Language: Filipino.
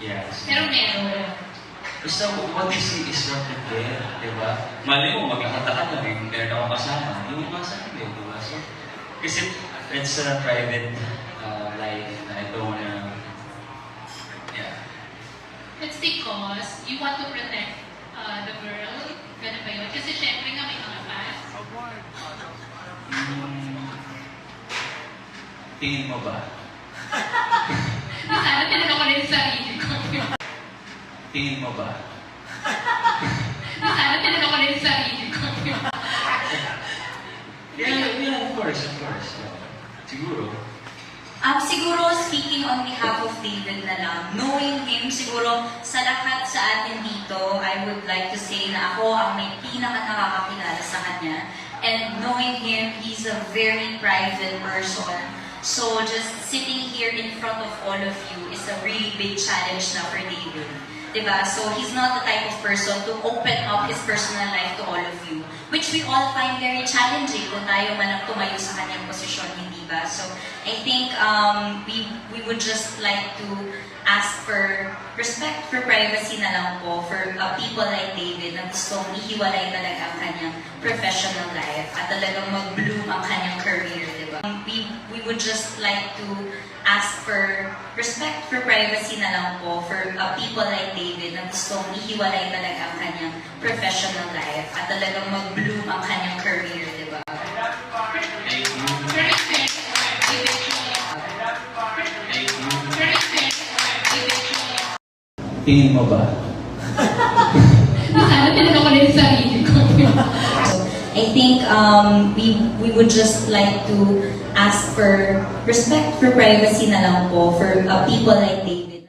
Yes. Pero meron. Basta what you see is you get, di ba? Mali mo, magkakata ka na, may meron akong kasama. Yung mga sa akin, di ba? So, kasi it's a private uh, life na I don't wanna, yeah. It's because you want to protect uh, the girl. Ganun ba yun? Kasi syempre nga may mga past. Hmm, tingin mo ba? Sana tinanong ko rin sa sarili. Tingin mo ba? Sana tinanong ko rin sa sarili ko. Yeah, yeah, of course, of course. Siguro. Um, siguro, speaking on behalf of David na lang, knowing him, siguro sa lahat sa atin dito, I would like to say na ako ang may pinaka nakakakilala sa kanya. And knowing him, he's a very private person. So just sitting here in front of all of you is a really big challenge na for David. Diba? So he's not the type of person to open up his personal life to all of you, which we all find very challenging kung tayo man ang tumayo sa kanyang posisyon, hindi ba? So I think um, we we would just like to ask for respect for privacy na lang po for uh, people like David na gustong ihiwalay talaga ang kanyang professional life at talagang mag-bloom ang kanyang career, di ba? Um, We, we would just like to ask for respect for privacy na lang po for uh, na gustong ihiwalay talaga ang kanyang professional life at talagang mag-bloom ang kanyang career, di ba? Thank you. Tingin mo ba? Sana tinanong ko rin sa sarili ko. I think um, we we would just like to ask for respect for privacy na lang po for uh, people like David.